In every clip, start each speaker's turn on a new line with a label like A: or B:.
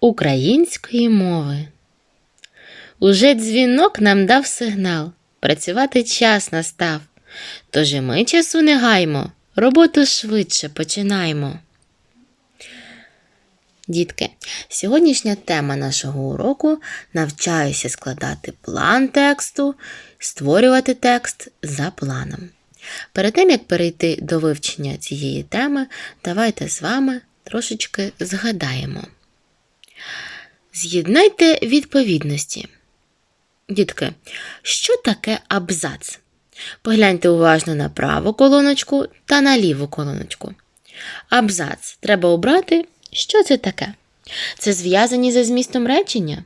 A: української мови. Уже дзвінок нам дав сигнал. Працювати час настав. Тож і ми часу не гаймо, роботу швидше починаємо. Дітки, сьогоднішня тема нашого уроку навчаюся складати план тексту, створювати текст за планом. Перед тим, як перейти до вивчення цієї теми, давайте з вами трошечки згадаємо. З'єднайте відповідності. Дітки, що таке абзац? Погляньте уважно на праву колоночку та на ліву колоночку. Абзац треба обрати. Що це таке? Це зв'язані за змістом речення?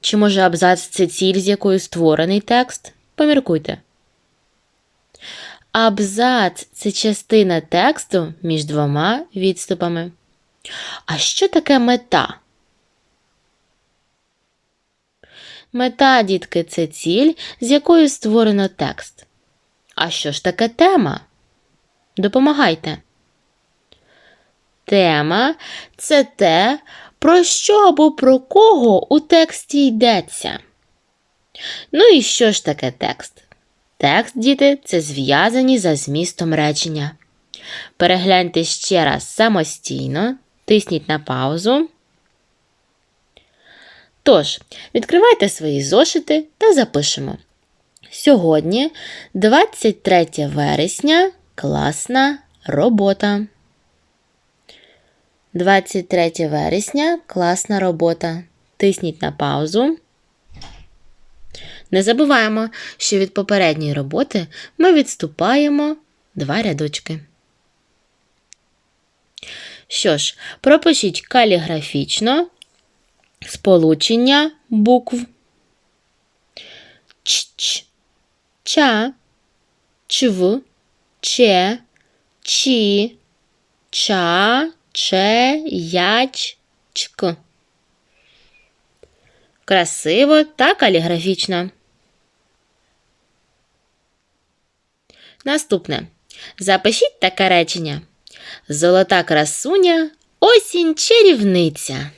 A: Чи може абзац це ціль, з якою створений текст? Поміркуйте. Абзац це частина тексту між двома відступами. А що таке мета? Мета, дітки, це ціль, з якою створено текст. А що ж таке тема? Допомагайте. Тема це те, про що або про кого у тексті йдеться. Ну і що ж таке текст? Текст, діти, це зв'язані за змістом речення. Перегляньте ще раз самостійно, тисніть на паузу. Тож, відкривайте свої зошити та запишемо. Сьогодні, 23 вересня, класна робота. 23 вересня класна робота. Тисніть на паузу. Не забуваємо, що від попередньої роботи ми відступаємо два рядочки. Що ж, пропишіть каліграфічно сполучення букв Ч, ча, чв, че, чі, ча, че, яч, чк. Красиво та каліграфічно. Наступне. Запишіть таке речення. Золота красуня, осінь чарівниця.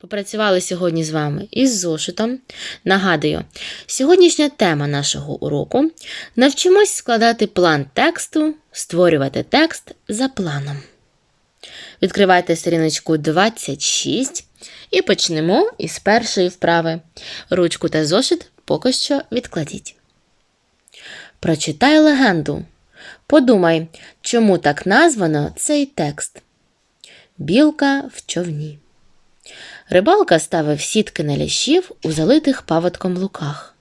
A: Попрацювали сьогодні з вами із зошитом. Нагадую, сьогоднішня тема нашого уроку навчимось складати план тексту, створювати текст за планом. Відкривайте сторіночку 26 і почнемо із першої вправи. Ручку та зошит поки що відкладіть. Прочитай легенду. Подумай, чому так названо цей текст. Білка в човні. Рибалка ставив сітки на лящів у залитих паводком луках.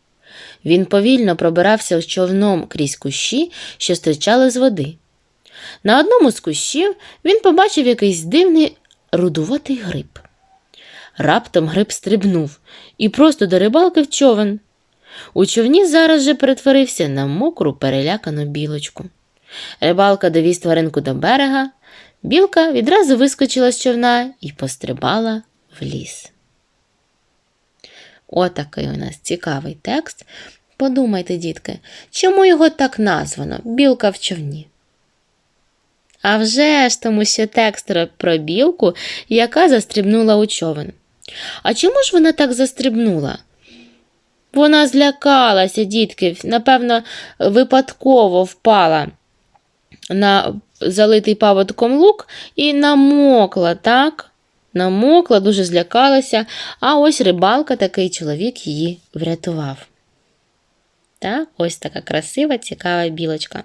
A: Він повільно пробирався з човном крізь кущі, що стирчали з води. На одному з кущів він побачив якийсь дивний рудуватий гриб. Раптом гриб стрибнув і просто до рибалки в човен. У човні зараз же перетворився на мокру перелякану білочку. Рибалка довіз тваринку до берега, білка відразу вискочила з човна і пострибала в ліс. Отакий у нас цікавий текст. Подумайте, дітки, чому його так названо білка в човні? А вже ж тому, що текст про білку, яка застрибнула у човен. А чому ж вона так застрибнула? Вона злякалася, дітки, напевно, випадково впала на залитий паводком лук і намокла, так? Намокла, дуже злякалася, а ось рибалка, такий чоловік її врятував. Так, ось така красива, цікава білочка.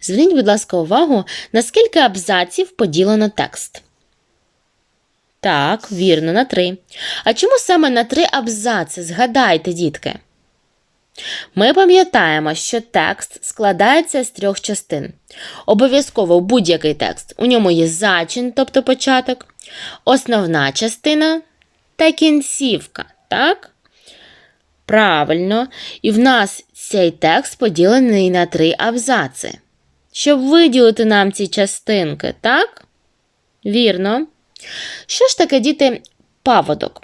A: Зверніть, будь ласка, увагу, наскільки абзаців поділено текст. Так, вірно, на три. А чому саме на три абзаци? Згадайте, дітки. Ми пам'ятаємо, що текст складається з трьох частин. Обов'язково будь-який текст. У ньому є зачин, тобто початок, основна частина та кінцівка. Так? Правильно. І в нас цей текст поділений на три абзаци. Щоб виділити нам ці частинки, так? Вірно. Що ж таке діти паводок?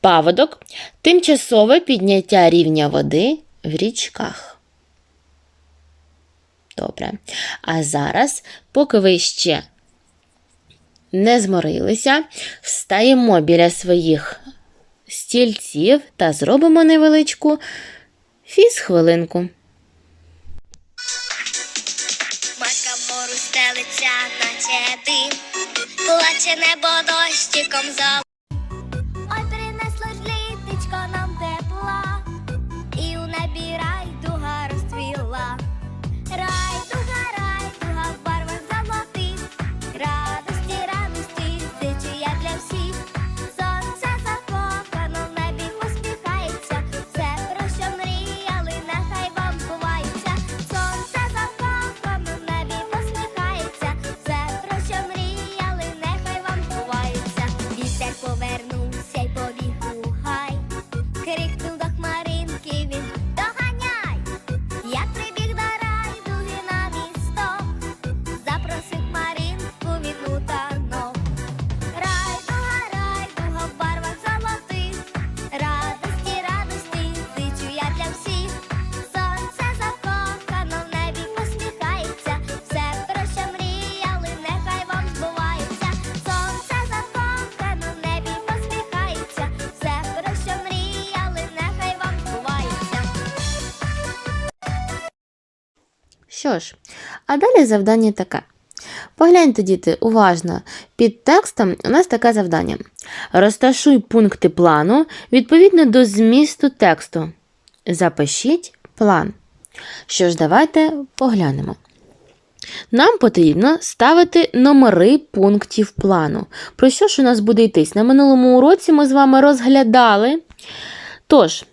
A: Паводок тимчасове підняття рівня води в річках. Добре. А зараз, поки ви ще не зморилися, встаємо біля своїх стільців та зробимо невеличку фіз-хвилинку.
B: Матка мору стелиться, на чети, плаче небо дощиком за. Що
A: ж, а далі завдання таке. Погляньте, діти, уважно. Під текстом у нас таке завдання. Розташуй пункти плану відповідно до змісту тексту. Запишіть план. Що ж, давайте поглянемо. Нам потрібно ставити номери пунктів плану. Про що ж у нас буде йтись? На минулому уроці ми з вами розглядали. Тож,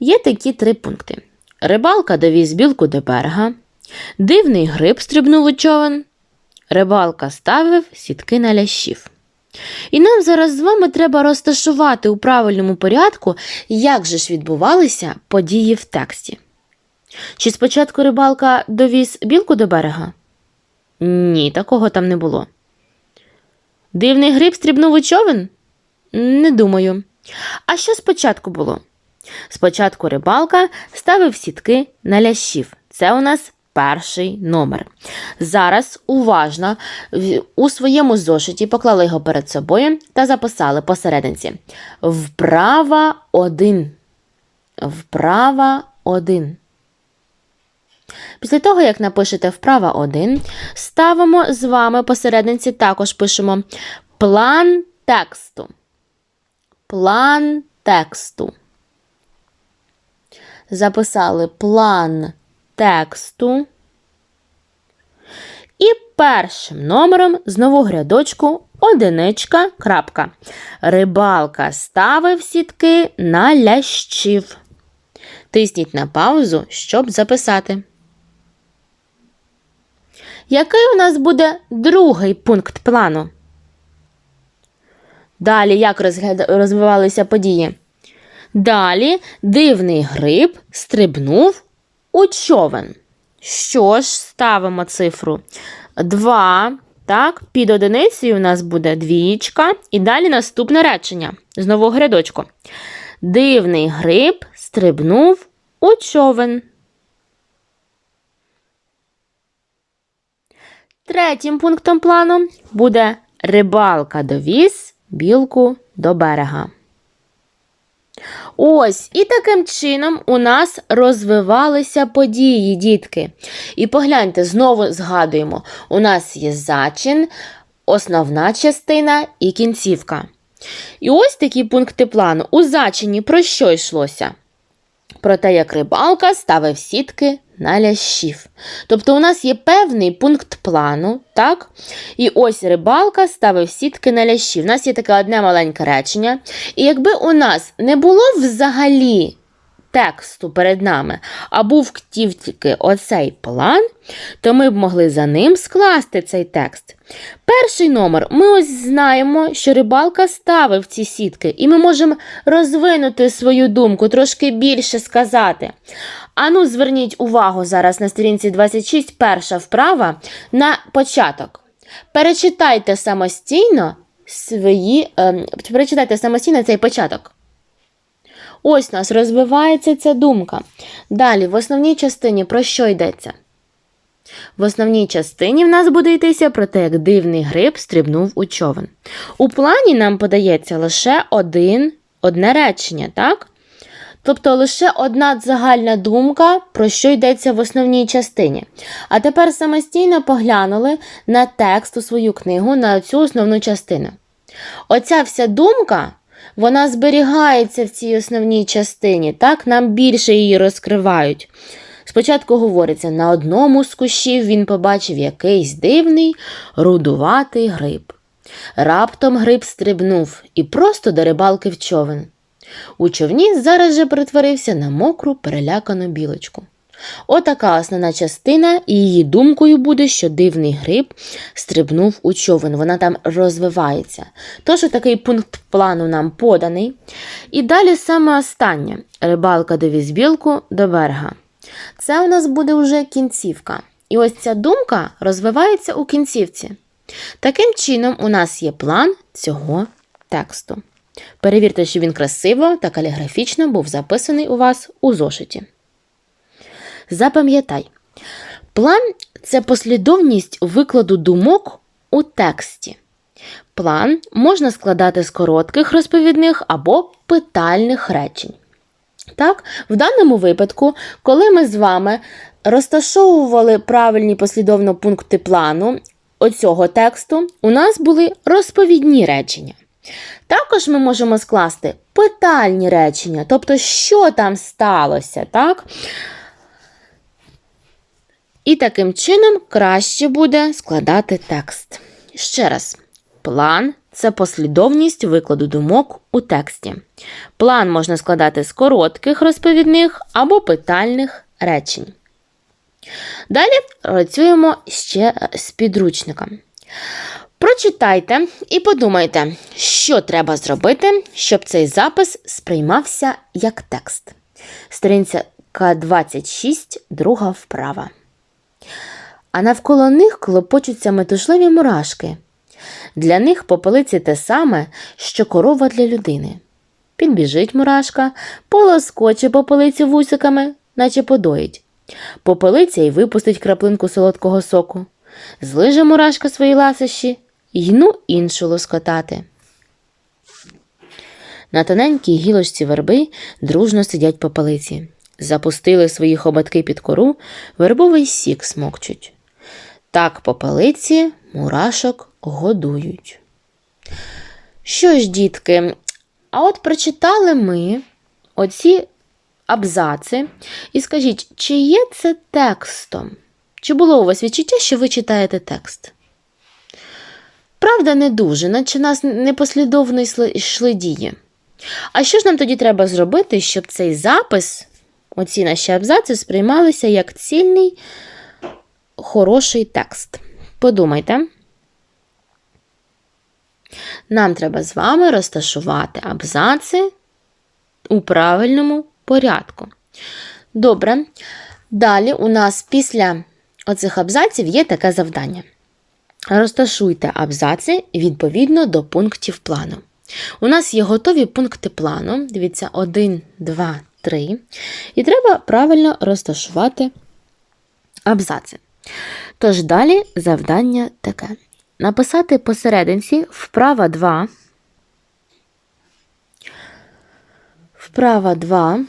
A: є такі три пункти: рибалка довіз білку до берега, дивний гриб стрибнув у човен, рибалка ставив сітки на лящів. І нам зараз з вами треба розташувати у правильному порядку, як же ж відбувалися події в тексті. Чи спочатку рибалка довіз білку до берега? Ні, такого там не було. Дивний гриб стрибнув у човен? Не думаю. А що спочатку було? Спочатку рибалка ставив сітки на лящів. Це у нас перший номер. Зараз уважно у своєму зошиті поклали його перед собою та записали посерединці. Вправа один. Вправа один. Після того, як напишете вправа 1, ставимо з вами посерединці, також пишемо план тексту. План тексту. Записали план тексту. І першим номером з нового рядочку одиничка. крапка. Рибалка ставив сітки на лящів. Тисніть на паузу, щоб записати. Який у нас буде другий пункт плану? Далі як розвивалися події? Далі дивний гриб стрибнув у човен. Що ж, ставимо цифру 2. Так, під одиницею у нас буде двічка. І далі наступне речення з нового рядочку. Дивний гриб стрибнув у човен. Третім пунктом плану буде рибалка довіз білку до берега. Ось, і таким чином у нас розвивалися події, дітки. І погляньте, знову згадуємо: у нас є зачин, основна частина і кінцівка. І ось такі пункти плану. У зачині про що йшлося? Про те, як рибалка ставив сітки на лящів. Тобто у нас є певний пункт плану, так? І ось рибалка ставив сітки на лящів. У нас є таке одне маленьке речення. І якби у нас не було взагалі тексту перед нами, а був тільки оцей план, то ми б могли за ним скласти цей текст. Перший номер ми ось знаємо, що рибалка ставив ці сітки, і ми можемо розвинути свою думку, трошки більше сказати. Ану, зверніть увагу зараз на сторінці 26, перша вправа на початок. Перечитайте самостійно свої, е, перечитайте самостійно цей початок. Ось нас розвивається ця думка. Далі, в основній частині про що йдеться? В основній частині в нас буде йтися про те, як дивний гриб стрибнув у човен. У плані нам подається лише один, одне речення, так? Тобто лише одна загальна думка, про що йдеться в основній частині. А тепер самостійно поглянули на текст у свою книгу на цю основну частину. Оця вся думка, вона зберігається в цій основній частині, так? Нам більше її розкривають. Спочатку говориться, на одному з кущів він побачив якийсь дивний рудуватий гриб. Раптом гриб стрибнув і просто до рибалки в човен. У човні зараз же перетворився на мокру перелякану білочку. Отака основна частина, і її думкою буде, що дивний гриб стрибнув у човен, вона там розвивається. Тож такий пункт плану нам поданий. І далі саме останнє рибалка довіз білку до берега. Це у нас буде вже кінцівка. І ось ця думка розвивається у кінцівці. Таким чином, у нас є план цього тексту. Перевірте, що він красиво та каліграфічно був записаний у вас у зошиті. Запам'ятай, план це послідовність викладу думок у тексті. План можна складати з коротких розповідних або питальних речень. Так, в даному випадку, коли ми з вами розташовували правильні послідовно пункти плану оцього тексту, у нас були розповідні речення. Також ми можемо скласти питальні речення, тобто, що там сталося, так? І таким чином краще буде складати текст. Ще раз, план це послідовність викладу думок у тексті. План можна складати з коротких розповідних або питальних речень. Далі працюємо ще з підручником. Прочитайте і подумайте, що треба зробити, щоб цей запис сприймався як текст. Сторінця К26, друга вправа. А навколо них клопочуться метушливі мурашки. Для них попелиці те саме, що корова для людини. Підбіжить мурашка, полоскоче попелиці вусиками, наче подоїть. Попелиця й випустить краплинку солодкого соку. Злиже мурашка свої ласощі, й ну іншу лоскотати. На тоненькій гілочці верби дружно сидять попелиці. Запустили свої хоботки під кору, вербовий сік смокчуть. Так попелиці мурашок годують. Що ж, дітки, а от прочитали ми оці абзаци, і скажіть, чи є це текстом? Чи було у вас відчуття, що ви читаєте текст? Правда, не дуже, наче нас непослідовно йшли- дії. А що ж нам тоді треба зробити, щоб цей запис, оці наші абзаци, сприймалися як цільний, хороший текст? Подумайте. Нам треба з вами розташувати абзаци у правильному порядку. Добре. Далі у нас після оцих абзаців є таке завдання. Розташуйте абзаци відповідно до пунктів плану. У нас є готові пункти плану. Дивіться, 1, 2, 3. І треба правильно розташувати абзаци. Тож далі завдання таке: написати посерединці вправа 2. Вправа 2.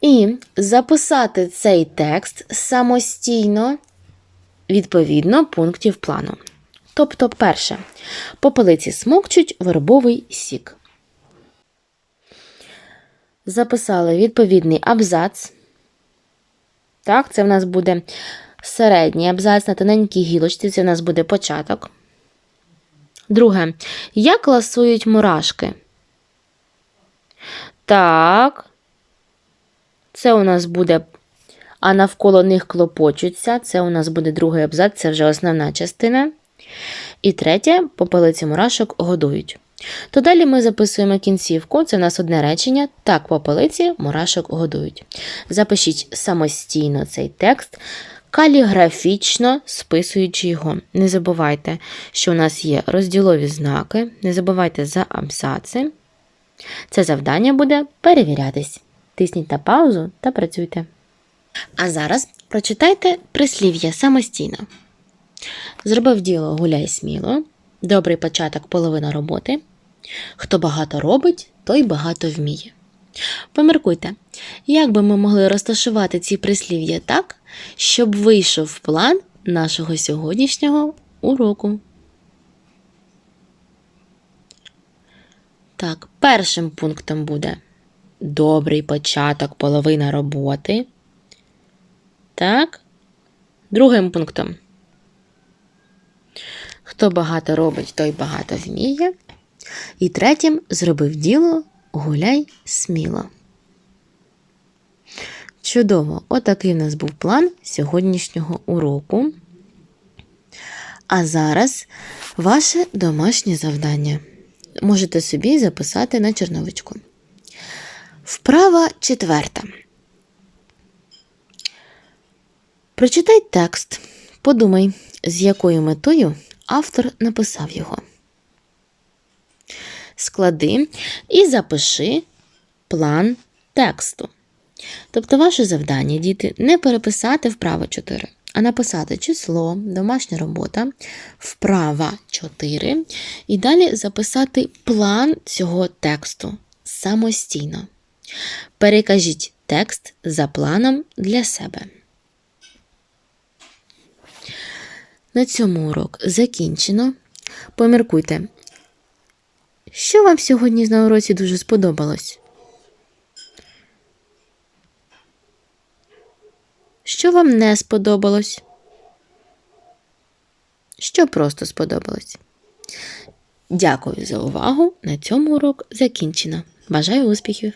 A: І записати цей текст самостійно відповідно пунктів плану. Тобто, перше, попелиці смокчуть вербовий сік. Записали відповідний абзац. Так, це в нас буде середній абзац на тоненькій гілочці, це в нас буде початок. Друге. Як ласують мурашки? Так. Це у нас буде, а навколо них клопочуться. Це у нас буде другий абзац, це вже основна частина. І третє, попелиці мурашок годують. То далі ми записуємо кінцівку, це у нас одне речення. Так, попелиці мурашок годують. Запишіть самостійно цей текст, каліграфічно списуючи його. Не забувайте, що у нас є розділові знаки, не забувайте за абзаци. Це завдання буде перевірятись. Тисніть на паузу та працюйте. А зараз Прочитайте прислів'я самостійно. Зробив діло гуляй сміло. Добрий початок половина роботи. Хто багато робить, той багато вміє. Поміркуйте, як би ми могли розташувати ці прислів'я так, щоб вийшов план нашого сьогоднішнього уроку. Так, першим пунктом буде добрий початок, половина роботи. Так. Другим пунктом. Хто багато робить, той багато вміє. І третім зробив діло, гуляй сміло. Чудово! Отакий в нас був план сьогоднішнього уроку. А зараз ваше домашнє завдання. Можете собі записати на черновичку. Вправа четверта. Прочитай текст. Подумай, з якою метою автор написав його. Склади і запиши план тексту. Тобто, ваше завдання, діти, не переписати вправо 4, а написати число, домашня робота, вправа 4, і далі записати план цього тексту самостійно. Перекажіть текст за планом для себе. На цьому урок закінчено. Поміркуйте, що вам сьогодні на уроці дуже сподобалось? Що вам не сподобалось? Що просто сподобалось? Дякую за увагу. На цьому урок закінчено. Бажаю успіхів!